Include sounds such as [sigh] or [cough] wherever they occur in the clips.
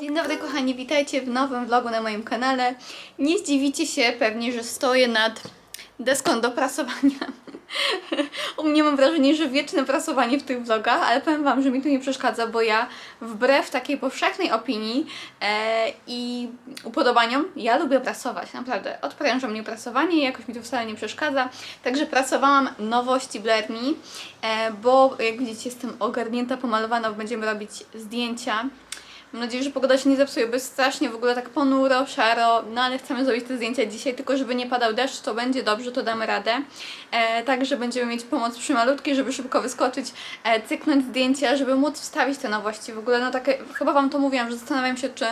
Dzień dobry kochani, witajcie w nowym vlogu na moim kanale. Nie zdziwicie się pewnie, że stoję nad deską do prasowania. U mnie mam wrażenie, że wieczne prasowanie w tych vlogach, ale powiem Wam, że mi to nie przeszkadza, bo ja wbrew takiej powszechnej opinii e, i upodobaniom, ja lubię prasować, naprawdę. Odpręża mnie prasowanie jakoś mi to wcale nie przeszkadza. Także pracowałam nowości Blair Me, e, bo jak widzicie jestem ogarnięta, pomalowana, będziemy robić zdjęcia Mam nadzieję, że pogoda się nie zepsuje, bo jest strasznie w ogóle tak ponuro, szaro, no ale chcemy zrobić te zdjęcia dzisiaj, tylko żeby nie padał deszcz, to będzie dobrze, to damy radę. E, także będziemy mieć pomoc przy malutkiej, żeby szybko wyskoczyć, e, cyknąć zdjęcia, żeby móc wstawić te nowości. W ogóle no takie, chyba Wam to mówiłam, że zastanawiam się, czy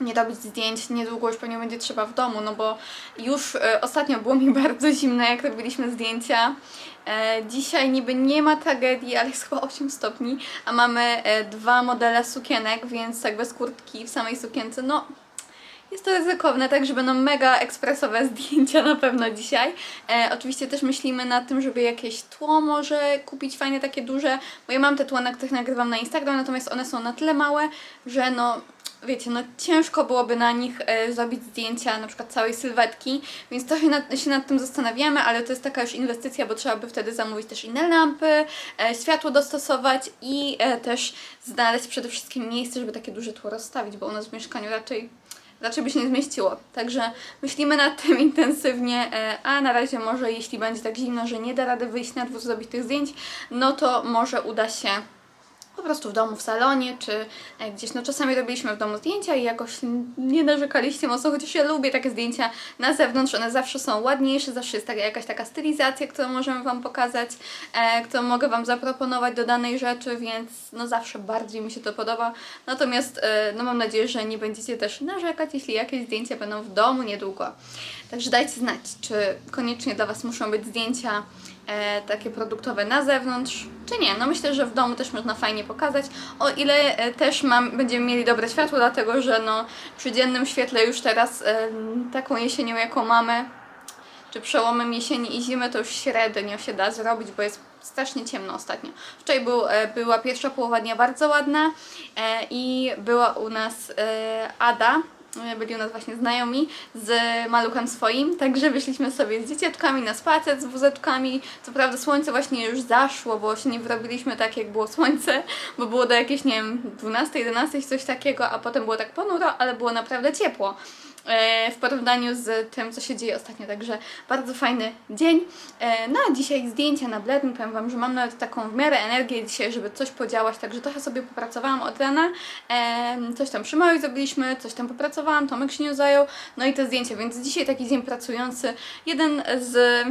nie robić zdjęć, niedługo już pewnie będzie trzeba w domu, no bo już e, ostatnio było mi [laughs] bardzo zimno, jak robiliśmy zdjęcia. E, dzisiaj niby nie ma tragedii, ale jest chyba 8 stopni, a mamy e, dwa modele sukienek, więc tak bez kurtki w samej sukience, no jest to ryzykowne, także będą mega ekspresowe [laughs] zdjęcia na pewno dzisiaj. E, oczywiście też myślimy nad tym, żeby jakieś tło może kupić fajne, takie duże, bo ja mam te tła, na których nagrywam na Instagram, natomiast one są na tyle małe, że no wiecie, no ciężko byłoby na nich e, zrobić zdjęcia na przykład całej sylwetki, więc trochę nad, się nad tym zastanawiamy, ale to jest taka już inwestycja, bo trzeba by wtedy zamówić też inne lampy, e, światło dostosować i e, też znaleźć przede wszystkim miejsce, żeby takie duże tło rozstawić, bo u nas w mieszkaniu raczej raczej by się nie zmieściło. Także myślimy nad tym [laughs] intensywnie, e, a na razie może jeśli będzie tak zimno, że nie da rady wyjść na dwór zrobić tych zdjęć, no to może uda się po prostu w domu, w salonie, czy e, gdzieś, no czasami robiliśmy w domu zdjęcia i jakoś nie narzekaliście mocno, chociaż ja lubię takie zdjęcia na zewnątrz, one zawsze są ładniejsze, zawsze jest taka, jakaś taka stylizacja, którą możemy Wam pokazać, e, którą mogę Wam zaproponować do danej rzeczy, więc no zawsze bardziej mi się to podoba. Natomiast e, no mam nadzieję, że nie będziecie też narzekać, jeśli jakieś zdjęcia będą w domu niedługo. Także dajcie znać, czy koniecznie dla Was muszą być zdjęcia e, takie produktowe na zewnątrz, czy nie. No myślę, że w domu też można fajnie pokazać, o ile e, też mam, będziemy mieli dobre światło, dlatego że no przy dziennym świetle już teraz e, taką jesienią, jaką mamy, czy przełomem jesieni i zimy, to już średnio się da zrobić, bo jest strasznie ciemno ostatnio. Wczoraj był, e, była pierwsza połowa dnia bardzo ładna e, i była u nas e, Ada, byli u nas właśnie znajomi z maluchem swoim, także wyszliśmy sobie z dzieciaczkami na spacer, z wózeczkami. Co prawda słońce właśnie już zaszło, bo się nie wyrobiliśmy tak jak było słońce, bo było do jakieś, nie wiem, 12, 11 coś takiego, a potem było tak ponuro, ale było naprawdę ciepło w porównaniu z tym, co się dzieje ostatnio, także bardzo fajny dzień. E, No a dzisiaj zdjęcia na Bledni, powiem Wam, że mam nawet taką w miarę energię dzisiaj, żeby coś podziałać, także trochę sobie popracowałam od rana, E, coś tam przy małej zrobiliśmy, coś tam popracowałam, Tomek się nie zajął, no i te zdjęcia, więc dzisiaj taki dzień pracujący, jeden z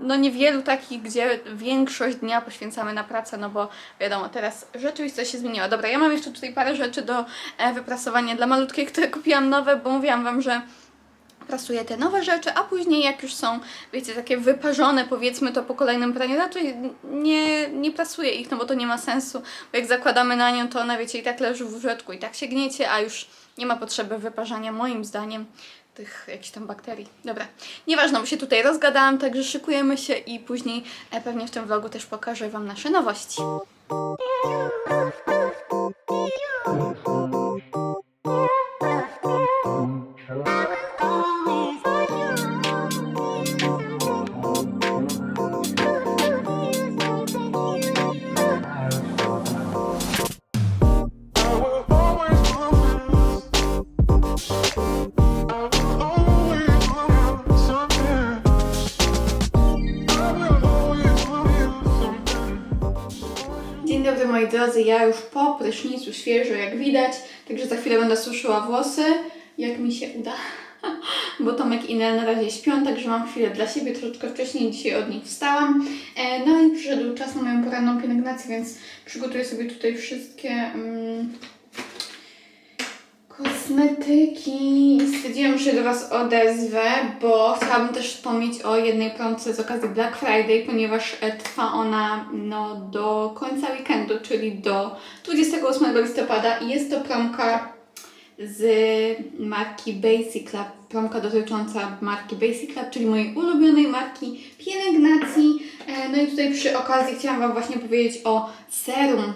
no niewielu takich, gdzie większość dnia poświęcamy na pracę, no bo wiadomo, teraz rzeczywistość się zmieniła. Dobra, ja mam jeszcze tutaj parę rzeczy do e, wyprasowania dla malutkiej, które kupiłam nowe, bo mówiłam Wam, że prasuję te nowe rzeczy, a później jak już są, wiecie, takie wyparzone, powiedzmy to po kolejnym praniu, raczej nie, nie prasuję ich, no bo to nie ma sensu, bo jak zakładamy na nią, to ona, wiecie, i tak leży w łóżeczku, i tak się gniecie, a już nie ma potrzeby wyparzania, moim zdaniem, tych jakichś tam bakterii. Dobra, nieważne, bo się tutaj rozgadałam, także szykujemy się i później e, pewnie w tym vlogu też pokażę Wam nasze nowości. Dobry moi drodzy, ja już po prysznicu świeżo jak widać, także za chwilę będę suszyła włosy, jak mi się uda. [laughs] Bo Tomek i Nel na razie śpią, także mam chwilę dla siebie, troszeczkę wcześniej dzisiaj od nich wstałam. E, no i przyszedł czas na moją poranną pielęgnację, więc przygotuję sobie tutaj wszystkie mm, kosmetyki. Stwierdziłam, że do Was odezwę, bo chciałabym też wspomnieć o jednej promce z okazji Black Friday, ponieważ e, trwa ona no, do końca weekendu, czyli do 28 listopada i jest to promka z marki Basic Club, promka dotycząca marki Basic Club, czyli mojej ulubionej marki pielęgnacji. E, No i tutaj przy okazji chciałam Wam właśnie powiedzieć o serum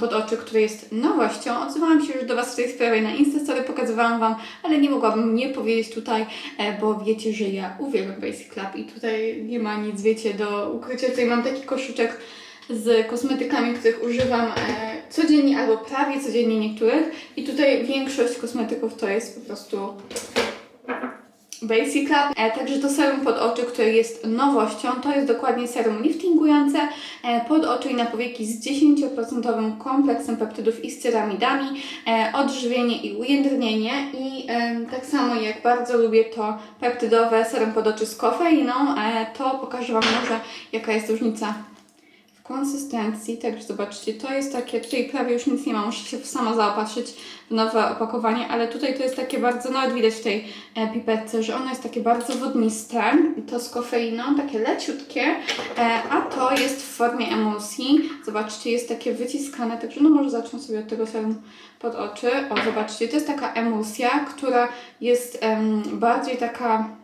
pod oczy, które jest nowością. Odzywałam się już do Was w tej sprawie na Instastory, pokazywałam Wam, ale nie mogłabym nie powiedzieć tutaj, e, bo wiecie, że ja uwielbiam Basic Club i tutaj nie ma nic, wiecie, do ukrycia. Tutaj mam taki koszyczek z kosmetykami, których używam e, codziennie albo prawie codziennie niektórych i tutaj większość kosmetyków to jest po prostu Basic Club. E, także to serum pod oczy, które jest nowością, to jest dokładnie serum liftingujące e, pod oczy i na powieki z 10% kompleksem peptydów i z ceramidami, e, odżywienie i ujędrnienie i tak samo jak bardzo lubię to peptydowe serum pod oczy z kofeiną, to pokażę Wam może jaka jest różnica konsystencji, także zobaczcie, to jest takie, tutaj prawie już nic nie ma, muszę się sama zaopatrzyć w nowe opakowanie, ale tutaj to jest takie bardzo, nawet widać w tej e, pipetce, że ono jest takie bardzo wodniste, to z kofeiną, takie leciutkie, e, a to jest w formie emulsji, zobaczcie, jest takie wyciskane, także no może zacznę sobie od tego serum pod oczy, o zobaczcie, to jest taka emulsja, która jest bardziej taka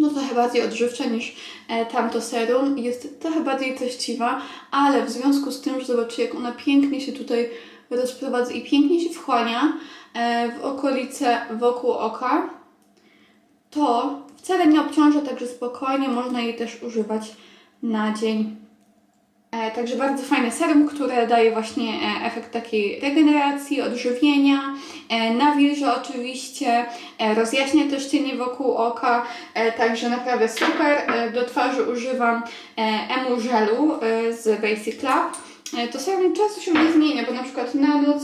no trochę bardziej odżywcza niż e, tamto serum. Jest trochę bardziej treściwa, ale w związku z tym, że zobaczcie jak ona pięknie się tutaj rozprowadza i pięknie się wchłania e, w okolice wokół oka, to wcale nie obciąża, także spokojnie można jej też używać na dzień. E, Także bardzo fajne serum, które daje właśnie e, efekt takiej regeneracji, odżywienia, e, nawilża oczywiście, rozjaśnia też cienie wokół oka, także naprawdę super. Do twarzy używam emu żelu z Basic Club. To serum często się nie zmienia, bo na przykład na noc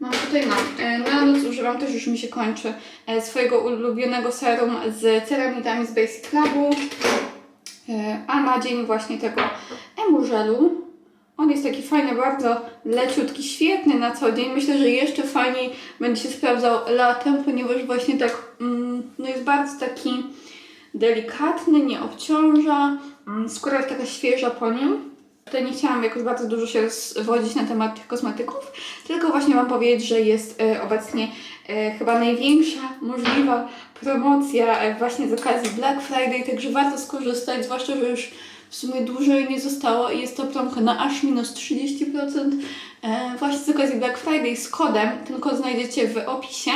Mam tutaj mam. Na noc używam też już mi się kończy swojego ulubionego serum z ceramidami z Basic Clubu. E, A na dzień właśnie tego emużelu. On jest taki fajny, bardzo leciutki, świetny na co dzień. Myślę, że jeszcze fajniej będzie się sprawdzał latem, ponieważ właśnie tak mm, no jest bardzo taki delikatny, nie obciąża. Mm, Skóra jest taka świeża po nim. Tutaj nie chciałam jakoś bardzo dużo się rozwodzić na temat tych kosmetyków, tylko właśnie Wam powiedzieć, że jest e, obecnie e, chyba największa możliwa promocja e, właśnie z okazji Black Friday, także warto skorzystać, zwłaszcza, że już w sumie dłużej nie zostało i jest to promka na aż minus 30% e, właśnie z okazji Black Friday z kodem. Ten kod znajdziecie w opisie.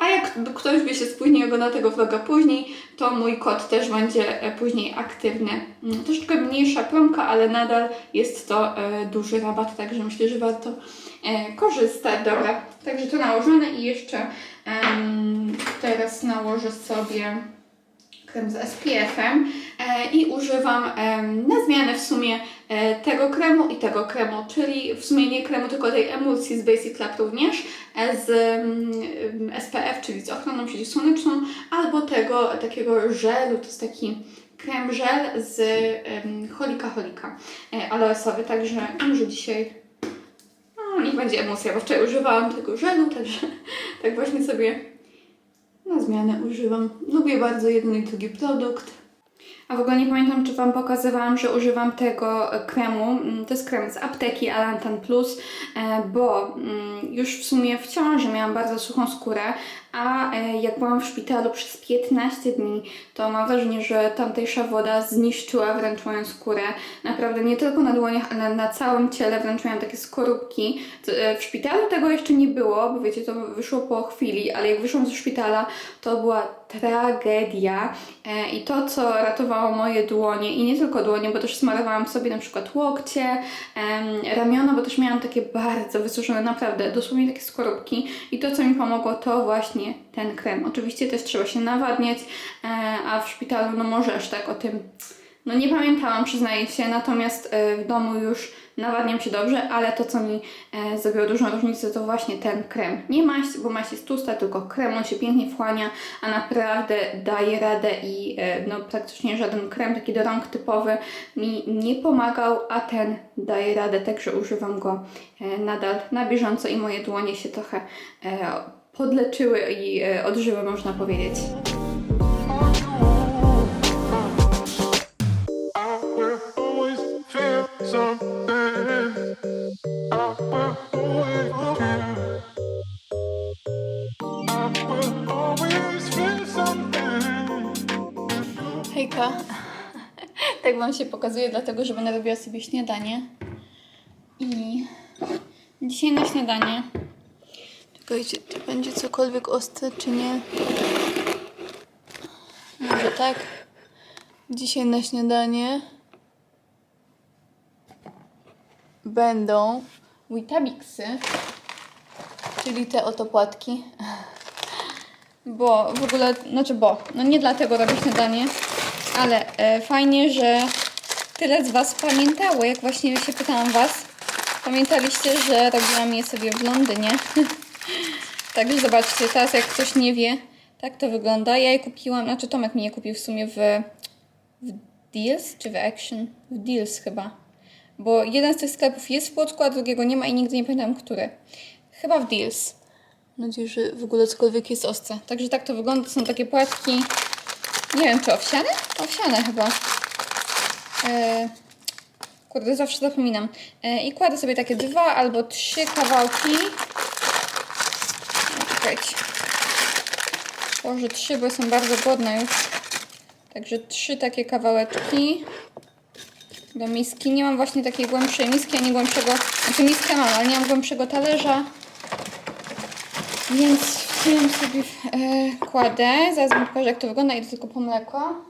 A jak ktoś by się spóźnił ogląda tego vloga później, to mój kod też będzie e, później aktywny. Mm, Troszeczkę mniejsza promka, ale nadal jest to e, duży rabat, także myślę, że warto e, korzystać. Dobra, także to nałożone i jeszcze teraz nałożę sobie krem z SPF-em e, i używam em, na zmianę w sumie e, tego kremu i tego kremu, czyli w sumie nie kremu, tylko tej emulsji z Basic Club również e, z mm, SPF, czyli z ochroną przeciwsłoneczną, albo tego takiego żelu, to jest taki krem żel z Holika Holika e, aloesowy, także może dzisiaj no, niech będzie emulsja, bo wczoraj używałam tego żelu, także [laughs] tak właśnie sobie na zmianę używam. Lubię bardzo jeden i drugi produkt. A w ogóle nie pamiętam, czy Wam pokazywałam, że używam tego e, kremu. Mm, To jest krem z apteki Alantan Plus, e, bo mm, już w sumie w ciąży miałam bardzo suchą skórę, a e, jak byłam w szpitalu przez 15 dni, to mam wrażenie, że tamtejsza woda zniszczyła wręcz moją skórę. Naprawdę nie tylko na dłoniach, ale na całym ciele wręcz miałam takie skorupki. W szpitalu tego jeszcze nie było, bo wiecie, to wyszło po chwili, ale jak wyszłam ze szpitala, to była tragedia. E, I to, co ratowało moje dłonie, i nie tylko dłonie, bo też smarowałam sobie na przykład łokcie, ramiona, bo też miałam takie bardzo wysuszone, naprawdę, dosłownie takie skorupki. I to, co mi pomogło, to właśnie ten krem. Oczywiście też trzeba się nawadniać, e, a w szpitalu, no może aż tak o tym, no nie pamiętałam, przyznaję się, natomiast e, w domu już nawadniam się dobrze, ale to, co mi e, zrobiło dużą różnicę, to właśnie ten krem. Nie maść, bo maść jest tłusta, tylko krem, on się pięknie wchłania, a naprawdę daje radę i e, no praktycznie żaden krem taki do rąk typowy mi nie pomagał, a ten daje radę, także używam go e, nadal na bieżąco i moje dłonie się trochę e, podleczyły i e, odżyły, można powiedzieć. [laughs] Tak Wam się pokazuje, dlatego że będę robiła sobie śniadanie. I dzisiaj na śniadanie. Czekajcie, czy będzie cokolwiek ostre, czy nie? Może tak. Dzisiaj na śniadanie będą Weetabixy, czyli te oto płatki. Bo w ogóle, znaczy bo, no nie dlatego robię śniadanie, ale e, fajnie, że tyle z Was pamiętało, jak właśnie się pytałam Was. Pamiętaliście, że robiłam je sobie w Londynie. [laughs] Także zobaczcie, teraz jak ktoś nie wie, tak to wygląda. Ja je kupiłam, znaczy Tomek mi je kupił w sumie w, w Deals, czy w Action? W Deals chyba. Bo jeden z tych sklepów jest w Płocku, a drugiego nie ma i nigdy nie pamiętam, który. Chyba w Deals. Mam nadzieję, że w ogóle cokolwiek jest ostre. Także tak to wygląda. To są takie płatki. Nie wiem, czy owsiane? Owsiane chyba. E, kurde, zawsze zapominam. E, I kładę sobie takie dwa albo trzy kawałki. E, Czekajcie. Położę trzy, bo są bardzo głodna już. Także trzy takie kawałeczki do miski. Nie mam właśnie takiej głębszej miski, ani głębszego... Znaczy miskę mam, ale nie mam głębszego talerza. Więc tym sobie e, kładę. Zaraz wam pokażę, jak to wygląda. Idę tylko po mleko.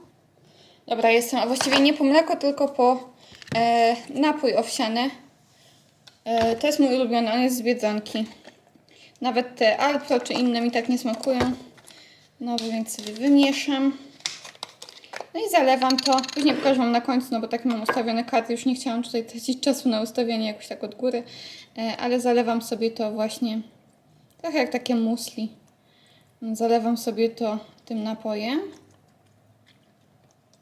Dobra, jestem, a właściwie nie po mleko, tylko po e, napój owsiany. E, to jest mój ulubiony, on jest z Biedronki. Nawet te Alpro czy inne mi tak nie smakują. No więc sobie wymieszam. No i zalewam to. Później pokażę Wam na końcu, no bo tak mam ustawione karty. Już nie chciałam tutaj tracić czasu na ustawianie jakoś tak od góry. Ale zalewam sobie to właśnie trochę jak takie musli. Zalewam sobie to tym napojem.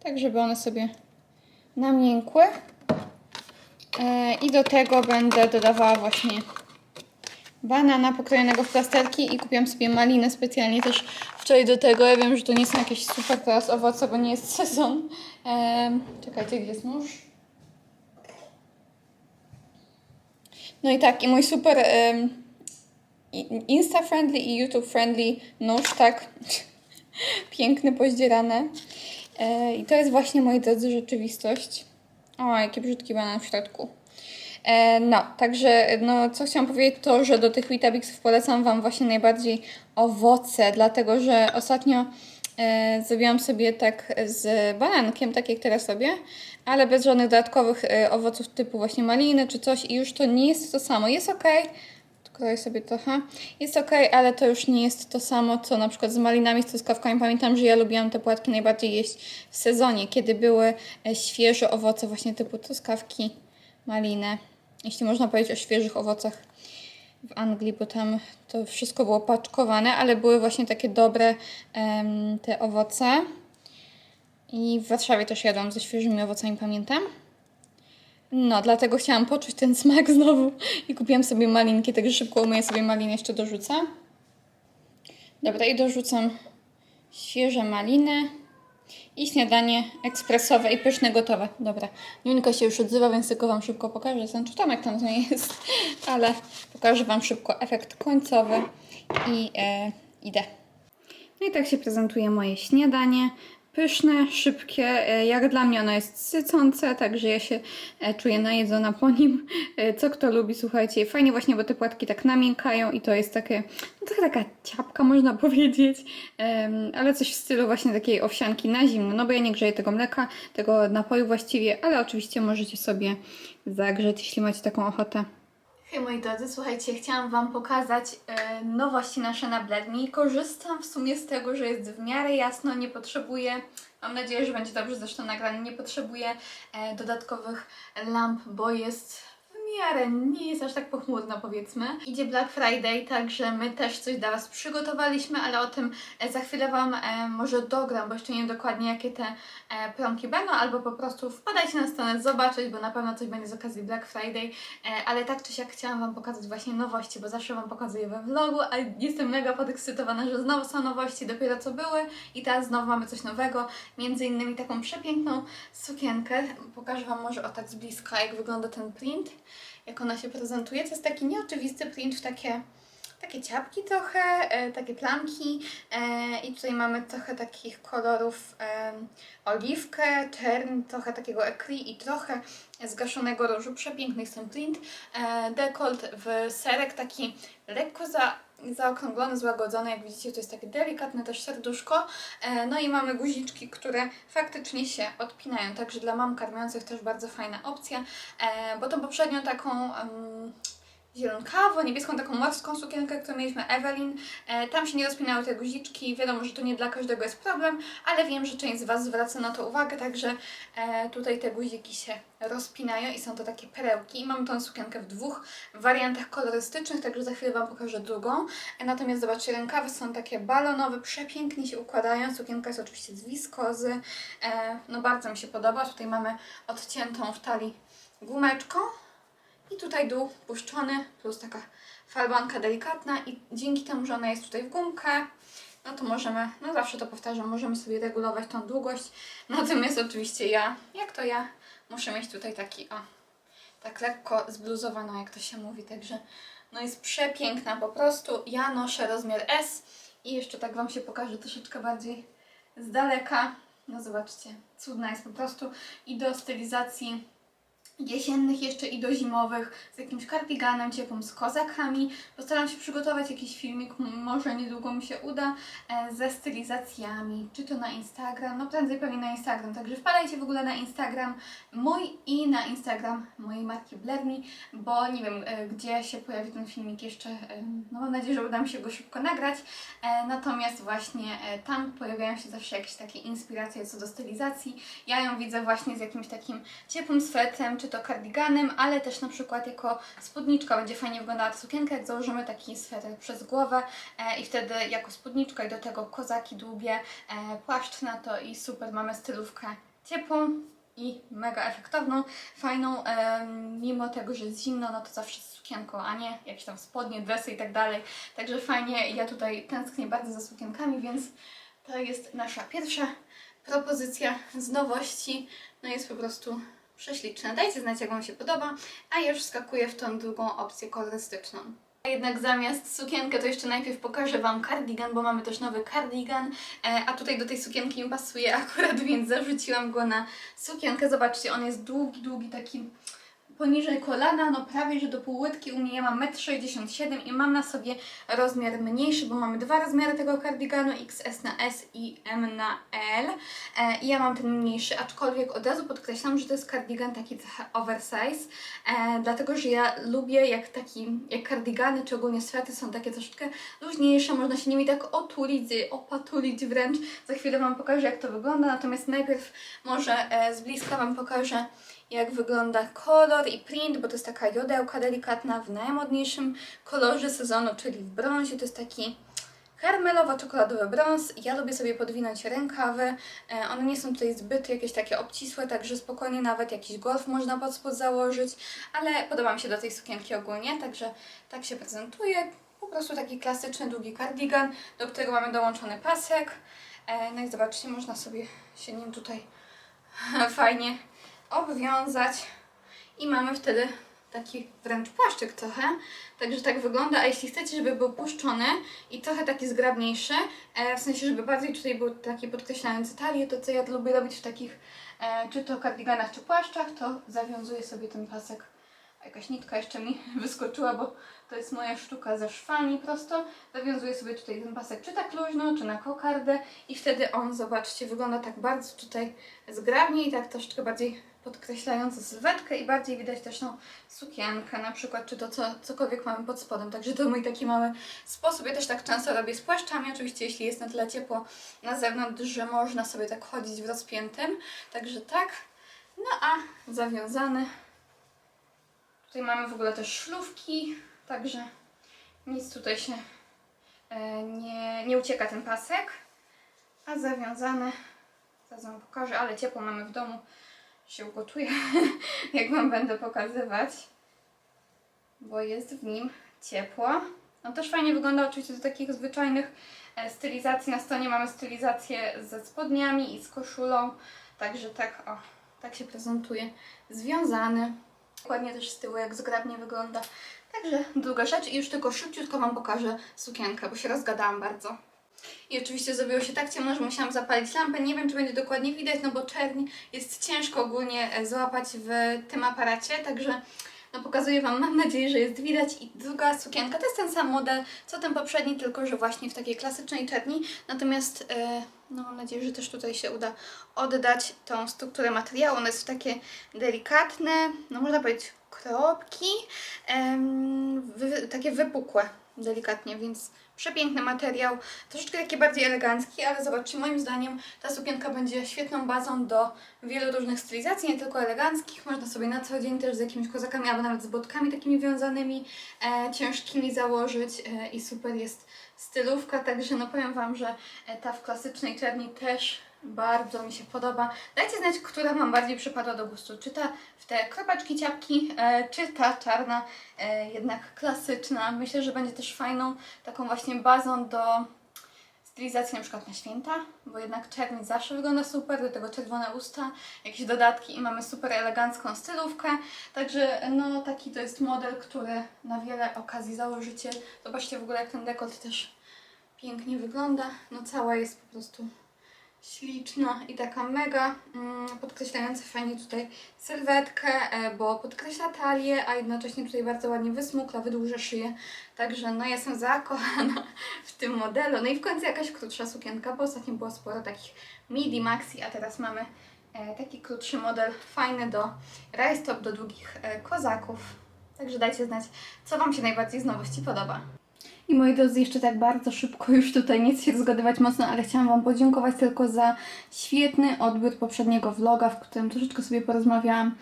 Tak, żeby one sobie namiękły. E, I do tego będę dodawała właśnie banana pokrojonego w plasterki i kupiłam sobie malinę specjalnie też wczoraj do tego. Ja wiem, że to nie są jakieś super teraz owoce, bo nie jest [laughs] sezon. Ehm, czekajcie, gdzie jest nóż? No i tak, i mój super Insta-friendly i YouTube-friendly nóż, tak [laughs] piękny, pozdzierane. E, I to jest właśnie, moi drodzy, rzeczywistość. O, jaki brzydki banan w środku. E, No, także no, co chciałam powiedzieć to, że do tych Weetabixów polecam Wam właśnie najbardziej owoce, dlatego że ostatnio e, zrobiłam sobie tak z banankiem, tak jak teraz robię, ale bez żadnych dodatkowych e, owoców typu właśnie maliny czy coś i już to nie jest to samo. Jest ok, Kroję sobie trochę. Jest ok, ale to już nie jest to samo, co na przykład z malinami, z truskawkami. Pamiętam, że ja lubiłam te płatki najbardziej jeść w sezonie, kiedy były e, świeże owoce właśnie typu truskawki, maliny. Jeśli można powiedzieć o świeżych owocach w Anglii, bo tam to wszystko było paczkowane, ale były właśnie takie dobre te owoce. I w Warszawie też jadłam ze świeżymi owocami, pamiętam. No, dlatego chciałam poczuć ten smak [laughs] znowu i kupiłam sobie malinki, także szybko umyję sobie maliny, jeszcze dorzucę. Dobra, i dorzucam świeże maliny i śniadanie ekspresowe i pyszne gotowe. Dobra, Junika się już odzywa, więc tylko Wam szybko pokażę. Znaczy Tomek tam z niej jest, [laughs] ale pokażę Wam szybko efekt końcowy i e, idę. No i tak się prezentuje moje śniadanie. Pyszne, szybkie, e, jak dla mnie ono jest sycące, także ja się e, czuję najedzona po nim. E, Co kto lubi, słuchajcie, fajnie właśnie, bo te płatki tak namiękają i to jest takie, no trochę taka ciapka można [laughs] powiedzieć, ale coś w stylu właśnie takiej owsianki na zimno, no bo ja nie grzeję tego mleka, tego napoju właściwie, ale oczywiście możecie sobie zagrzeć, jeśli macie taką ochotę. Hej moi drodzy, słuchajcie, chciałam Wam pokazać e, nowości nasze na Bledmi. Korzystam w sumie z tego, że jest w miarę jasno, nie potrzebuję, mam nadzieję, że będzie dobrze zresztą nagrane, nie potrzebuję e, dodatkowych lamp, bo jest miarę, nie jest aż tak pochmurno powiedzmy. Idzie Black Friday, także my też coś dla Was przygotowaliśmy, ale o tym e, za chwilę Wam e, może dogram, bo jeszcze nie wiem dokładnie jakie te e, promki będą, albo po prostu wpadajcie na stronę zobaczyć, bo na pewno coś będzie z okazji Black Friday, ale tak czy siak chciałam Wam pokazać właśnie nowości, bo zawsze Wam pokazuję we vlogu, a jestem mega podekscytowana, że znowu są nowości, dopiero co były i teraz znowu mamy coś nowego, między innymi taką przepiękną sukienkę. Pokażę Wam może o tak z bliska, jak wygląda ten print, jak ona się prezentuje. To jest taki nieoczywisty print w takie takie ciapki trochę, e, takie plamki e, i tutaj mamy trochę takich kolorów e, oliwkę, czern, trochę takiego ekri i trochę zgaszonego różu. Przepiękny jest ten print. E, dekolt w serek taki lekko za, zaokrąglony, złagodzony. Jak widzicie, to jest takie delikatne też serduszko. E, no i mamy guziczki, które faktycznie się odpinają. Także dla mam karmiących też bardzo fajna opcja, e, bo tą poprzednią taką... em, zielonkawą, niebieską taką morską sukienkę, którą mieliśmy Evelyn. E, tam się nie rozpinały te guziczki. Wiadomo, że to nie dla każdego jest problem, ale wiem, że część z Was zwraca na to uwagę, także e, tutaj te guziki się rozpinają i są to takie perełki. I mam tą sukienkę w dwóch wariantach kolorystycznych, także za chwilę Wam pokażę drugą. E, natomiast zobaczcie, rękawy są takie balonowe, przepięknie się układają. Sukienka jest oczywiście z wiskozy. No bardzo mi się podoba. Tutaj mamy odciętą w talii gumeczką. I tutaj dół puszczony, plus taka falbanka delikatna i dzięki temu, że ona jest tutaj w gumkę, no to możemy, no zawsze to powtarzam, możemy sobie regulować tą długość. Natomiast oczywiście ja, jak to ja, muszę mieć tutaj taki, o, tak lekko zbluzowaną, jak to się mówi, także no jest przepiękna po prostu. Ja noszę rozmiar S i jeszcze tak Wam się pokażę troszeczkę bardziej z daleka. No zobaczcie, cudna jest po prostu i do stylizacji jesiennych jeszcze i do zimowych, z jakimś kardiganem ciepłym, z kozakami. Postaram się przygotować jakiś filmik, może niedługo mi się uda, e, ze stylizacjami, czy to na Instagram, no prędzej pewnie na Instagram, także wpadajcie w ogóle na Instagram mój i na Instagram mojej marki Blermi, bo nie wiem, e, gdzie się pojawi ten filmik jeszcze, e, no mam nadzieję, że uda mi się go szybko nagrać, natomiast właśnie tam pojawiają się zawsze jakieś takie inspiracje co do stylizacji. Ja ją widzę właśnie z jakimś takim ciepłym swetrem, czy to kardiganem, ale też na przykład jako spódniczka będzie fajnie wyglądała ta sukienka, jak założymy taki sweter przez głowę e, i wtedy jako spódniczka i do tego kozaki długie, e, płaszcz na to i super, mamy stylówkę ciepłą i mega efektowną, fajną, e, mimo tego, że jest zimno, no to zawsze z sukienką, a nie jakieś tam spodnie, dresy i tak dalej. Także fajnie, ja tutaj tęsknię bardzo za sukienkami, więc to jest nasza pierwsza propozycja z nowości. No jest po prostu prześliczna. Dajcie znać, jak Wam się podoba, a ja już wskakuję w tą drugą opcję kolorystyczną. A jednak zamiast sukienkę to jeszcze najpierw pokażę Wam kardigan, bo mamy też nowy kardigan, e, a tutaj do tej sukienki mi pasuje [laughs] akurat, więc zarzuciłam go na sukienkę. Zobaczcie, on jest długi, długi, taki poniżej kolana, no prawie, że do półłytki. U mnie ja mam 1,67 m i mam na sobie rozmiar mniejszy, bo mamy dwa rozmiary tego kardiganu, XS na S i M na L. E, I ja mam ten mniejszy, aczkolwiek od razu podkreślam, że to jest kardigan taki trochę oversize, e, dlatego, że ja lubię jak taki, jak kardigany, czy ogólnie swety są takie troszeczkę luźniejsze, można się nimi tak otulić, opatulić wręcz. Za chwilę Wam pokażę, jak to wygląda, natomiast najpierw może e, z bliska Wam pokażę, jak wygląda kolor i print, bo to jest taka jodełka delikatna w najmodniejszym kolorze sezonu, czyli w brązie. To jest taki karmelowo-czekoladowy brąz. Ja lubię sobie podwinąć rękawy. E, one nie są tutaj zbyt jakieś takie obcisłe, także spokojnie nawet jakiś golf można pod spód założyć, ale podoba mi się do tej sukienki ogólnie, także tak się prezentuje. Po prostu taki klasyczny, długi kardigan, do którego mamy dołączony pasek. E, no i zobaczcie, można sobie się nim tutaj [laughs] fajnie obwiązać i mamy wtedy taki wręcz płaszczyk trochę, także tak wygląda, a jeśli chcecie, żeby był puszczony i trochę taki zgrabniejszy, e, w sensie, żeby bardziej tutaj był taki podkreślający talię, to co ja lubię robić w takich, e, czy to kardiganach, czy płaszczach, to zawiązuję sobie ten pasek jakaś nitka jeszcze mi [laughs] wyskoczyła, bo to jest moja sztuka ze szwami prosto. Zawiązuję sobie tutaj ten pasek czy tak luźno, czy na kokardę i wtedy on, zobaczcie, wygląda tak bardzo tutaj zgrabnie i tak troszeczkę bardziej podkreślająco sylwetkę i bardziej widać też tą sukienkę na przykład, czy to co, cokolwiek mamy pod spodem. Także to mój taki mały sposób. Ja też tak często robię z płaszczami, oczywiście jeśli jest na tyle ciepło na zewnątrz, że można sobie tak chodzić w rozpiętym. Także tak. No a zawiązany Tutaj mamy w ogóle też szlówki, także nic tutaj się e, nie, nie ucieka ten pasek. A zawiązane, zaraz Wam pokażę, ale ciepło mamy w domu, się ugotuję, [laughs] jak Wam będę pokazywać, bo jest w nim ciepło. On też fajnie wygląda oczywiście do takich zwyczajnych e, stylizacji. Na stronie mamy stylizację ze spodniami i z koszulą, także tak, o, tak się prezentuje związany. Ładnie też z tyłu, jak zgrabnie wygląda. Także druga rzecz i już tylko szybciutko Wam pokażę sukienkę, bo się rozgadałam bardzo. I oczywiście zrobiło się tak ciemno, że musiałam zapalić lampę. Nie wiem, czy będzie dokładnie widać, no bo czerń jest ciężko ogólnie e, złapać w tym aparacie, także no pokazuję Wam, mam nadzieję, że jest widać. I druga sukienka to jest ten sam model, co ten poprzedni, tylko że właśnie w takiej klasycznej czerni. Natomiast e, no mam nadzieję, że też tutaj się uda oddać tą strukturę materiału. One są takie delikatne, no można powiedzieć kropki, em, wy, takie wypukłe delikatnie, więc przepiękny materiał, troszeczkę taki bardziej elegancki, ale zobaczcie, moim zdaniem ta sukienka będzie świetną bazą do wielu różnych stylizacji, nie tylko eleganckich, można sobie na co dzień też z jakimiś kozakami, albo nawet z botkami takimi wiązanymi, e, ciężkimi założyć e, i super jest stylówka, także no powiem Wam, że e, ta w klasycznej czerni też bardzo mi się podoba. Dajcie znać, która Wam bardziej przypadła do gustu. Czy ta w te kropaczki ciapki, e, czy ta czarna, e, jednak klasyczna. Myślę, że będzie też fajną taką właśnie bazą do stylizacji na przykład na święta, bo jednak czerń zawsze wygląda super, do tego czerwone usta, jakieś dodatki i mamy super elegancką stylówkę. Także no taki to jest model, który na wiele okazji założycie. Zobaczcie w ogóle jak ten dekolt też pięknie wygląda. No cała jest po prostu śliczna i taka mega mm, podkreślająca fajnie tutaj sylwetkę, e, bo podkreśla talię, a jednocześnie tutaj bardzo ładnie wysmukla, wydłuża szyję. Także no ja jestem zakochana [laughs] w tym modelu. No i w końcu jakaś krótsza sukienka, bo ostatnio było sporo takich midi maxi, a teraz mamy e, taki krótszy model, fajny do rajstop, do długich e, kozaków. Także dajcie znać, co Wam się najbardziej z nowości podoba. I moi drodzy, jeszcze tak bardzo szybko, [laughs] już tutaj chcę się zgadywać mocno, ale chciałam Wam podziękować tylko za świetny odbiór poprzedniego vloga, w którym troszeczkę sobie porozmawiałam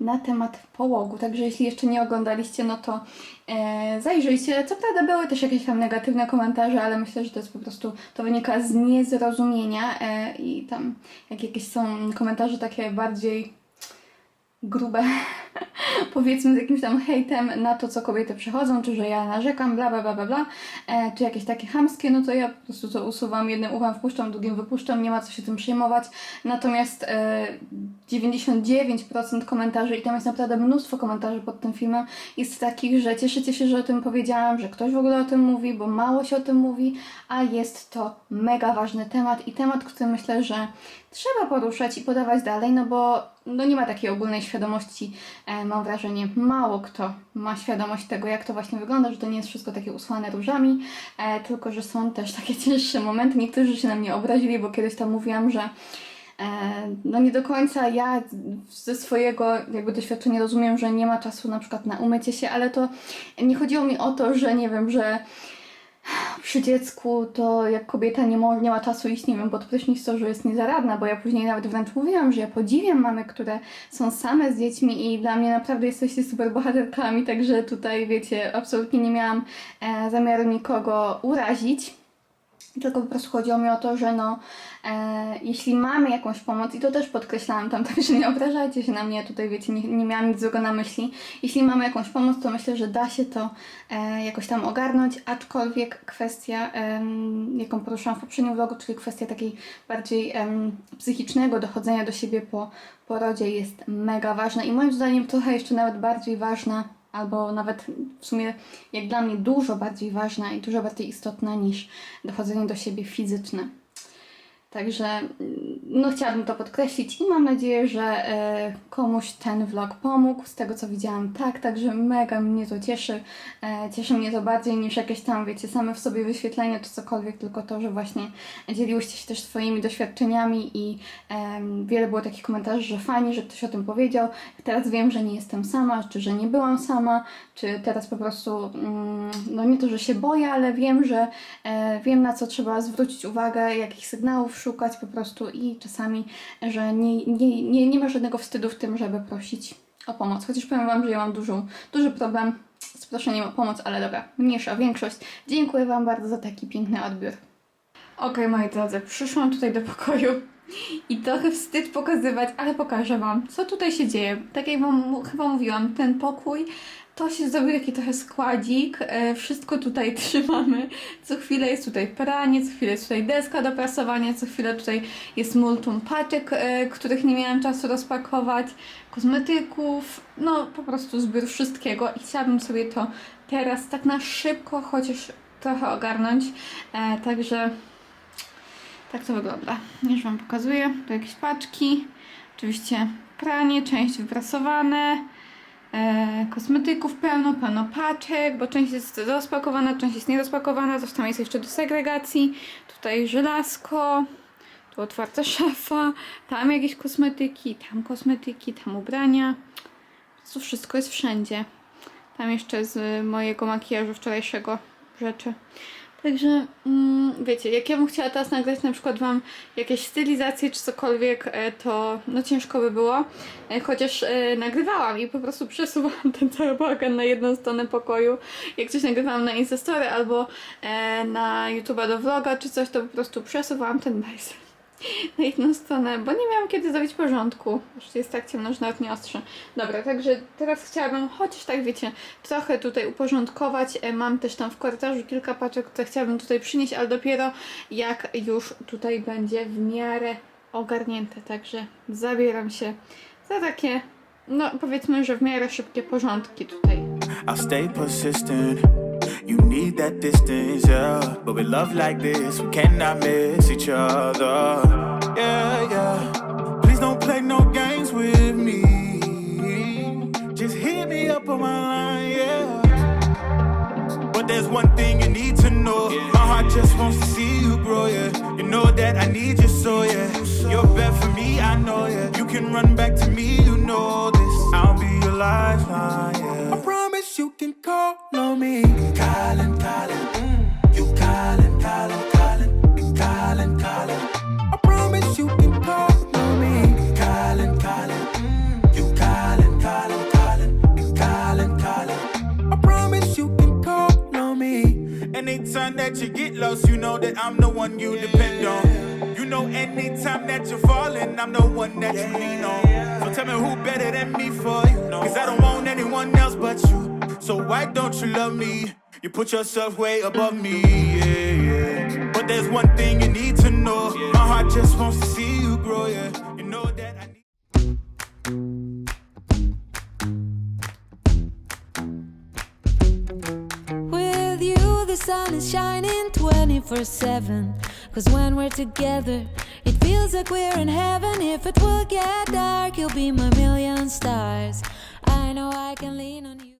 na temat połogu. Także jeśli jeszcze nie oglądaliście, no to e, zajrzyjcie. Co prawda były też jakieś tam negatywne komentarze, ale myślę, że to jest po prostu, to wynika z niezrozumienia e, i tam jak jakieś są komentarze takie bardziej grube, [laughs] powiedzmy z jakimś tam hejtem na to, co kobiety przechodzą, czy że ja narzekam, bla, bla, bla, bla, e, czy jakieś takie chamskie, no to ja po prostu to usuwam, jednym uchem wpuszczam, drugim wypuszczam, nie ma co się tym przejmować. Natomiast e, 99% komentarzy, i tam jest naprawdę mnóstwo komentarzy pod tym filmem, jest takich, że cieszycie się, że o tym powiedziałam, że ktoś w ogóle o tym mówi, bo mało się o tym mówi, a jest to mega ważny temat i temat, który myślę, że trzeba poruszać i podawać dalej, no bo no nie ma takiej ogólnej świadomości, e, mam wrażenie, mało kto ma świadomość tego, jak to właśnie wygląda, że to nie jest wszystko takie usłane różami, e, tylko że są też takie [laughs] cięższe momenty. Niektórzy się na mnie obrazili, bo kiedyś tam mówiłam, że e, no nie do końca ja ze swojego jakby doświadczenia rozumiem, że nie ma czasu na przykład na umycie się, ale to nie chodziło mi o to, że nie wiem, że przy dziecku to jak kobieta nie, mo- nie ma czasu iść, nie wiem, pod prysznic, to że jest niezaradna, bo ja później nawet wręcz mówiłam, że ja podziwiam mamy, które są same z dziećmi i dla mnie naprawdę jesteście super bohaterkami, także tutaj wiecie, absolutnie nie miałam e, zamiaru nikogo urazić. Tylko po prostu chodziło mi o to, że no, e, jeśli mamy jakąś pomoc, i to też podkreślałam tam, [laughs] także nie obrażajcie się na mnie, tutaj wiecie, nie, nie miałam nic złego na myśli. Jeśli mamy jakąś pomoc, to myślę, że da się to e, jakoś tam ogarnąć, aczkolwiek kwestia, em, jaką poruszyłam w poprzednim vlogu, czyli kwestia takiej bardziej em, psychicznego dochodzenia do siebie po porodzie jest mega ważna i moim zdaniem trochę jeszcze nawet bardziej ważna albo nawet w sumie jak dla mnie dużo bardziej ważna i dużo bardziej istotna niż dochodzenie do siebie fizyczne. Także mm, no chciałabym to podkreślić i mam nadzieję, że e, komuś ten vlog pomógł. Z tego co widziałam, tak, także mega mnie to cieszy. E, cieszy mnie to bardziej niż jakieś tam, wiecie, same w sobie wyświetlenia czy cokolwiek, tylko to, że właśnie dzieliłyście się też swoimi doświadczeniami i wiele było takich komentarzy, że fajnie, że ktoś o tym powiedział. Teraz wiem, że nie jestem sama, czy że nie byłam sama, czy teraz po prostu, mm, no nie to, że się boję, ale wiem, że e, wiem na co trzeba zwrócić uwagę, jakich sygnałów szukać po prostu i czasami, że nie, nie, nie, nie ma żadnego wstydu w tym, żeby prosić o pomoc. Chociaż powiem Wam, że ja mam dużą, duży problem z proszeniem o pomoc, ale dobra, mniejsza większość. Dziękuję Wam bardzo za taki piękny odbiór. Okej, moi drodzy, przyszłam tutaj do pokoju i trochę wstyd pokazywać, ale pokażę Wam, co tutaj się dzieje. Tak jak Wam chyba mówiłam, ten pokój to się zrobił taki trochę składzik. E, wszystko tutaj [laughs] trzymamy. Co chwilę jest tutaj pranie, co chwilę jest tutaj deska do prasowania, co chwilę tutaj jest multum paczek, e, których nie miałam czasu rozpakować, kosmetyków, no po prostu zbiór wszystkiego i chciałabym sobie to teraz tak na szybko chociaż trochę ogarnąć. E, także tak to wygląda. Już Wam pokazuję. Tu jakieś paczki. Oczywiście pranie, część wyprasowane. E, kosmetyków pełno, pełno paczek, bo część jest rozpakowana, część jest nierozpakowana, coś tam jest jeszcze do segregacji. Tutaj żelazko, tu otwarta szafa, tam jakieś kosmetyki, tam kosmetyki, tam ubrania. Prostu wszystko jest wszędzie. Tam jeszcze z mojego makijażu wczorajszego rzeczy. Także mm, wiecie, jak ja bym chciała teraz nagrać na przykład Wam jakieś stylizacje czy cokolwiek, e, to no ciężko by było. E, chociaż e, nagrywałam i po prostu przesuwałam [laughs] ten cały bagan na jedną stronę pokoju. Jak coś nagrywałam na Instastory albo e, na YouTube'a do vloga czy coś, to po prostu przesuwałam ten bajzer [laughs] na jedną stronę, bo nie miałam kiedy zrobić porządku. Już jest tak ciemno, że nawet nie ostrze. Dobra, także teraz chciałabym chociaż tak, wiecie, trochę tutaj uporządkować. E, Mam też tam w korytarzu kilka paczek, które chciałabym tutaj przynieść, ale dopiero jak już tutaj będzie w miarę ogarnięte. Także zabieram się za takie, no powiedzmy, że w miarę szybkie porządki tutaj. I'll stay persistent. You need that distance, yeah. But with love like this, we cannot miss each other. Yeah, yeah. Please don't play no games with me. Just hit me up on my line, yeah. But there's one thing you need to know. My heart just wants to see you grow, yeah. You know that I need you so, yeah. You're bad for me, I know, yeah. You can run back to me, you know this. I'll be your lifeline, yeah. I promise you can call on me. Calling, calling, mm. you calling, calling, calling, calling, calling. I promise you can call on me. Calling, calling, mm. you calling, calling, calling, calling, calling. I promise you can call on me. Anytime that you get lost, you know that I'm the one you depend on. You know, anytime that you're falling, I'm the one that you lean on. So tell me who better than me for you. Cause I don't want anyone else but you. So why don't you love me? You put yourself way above me, yeah, yeah. But there's one thing you need to know. My heart just wants to see you grow, yeah. You know that I need. With you, the sun is shining 24 7. Cause when we're together, it feels like we're in heaven. If it will get dark, you'll be my million stars. I know I can lean on you.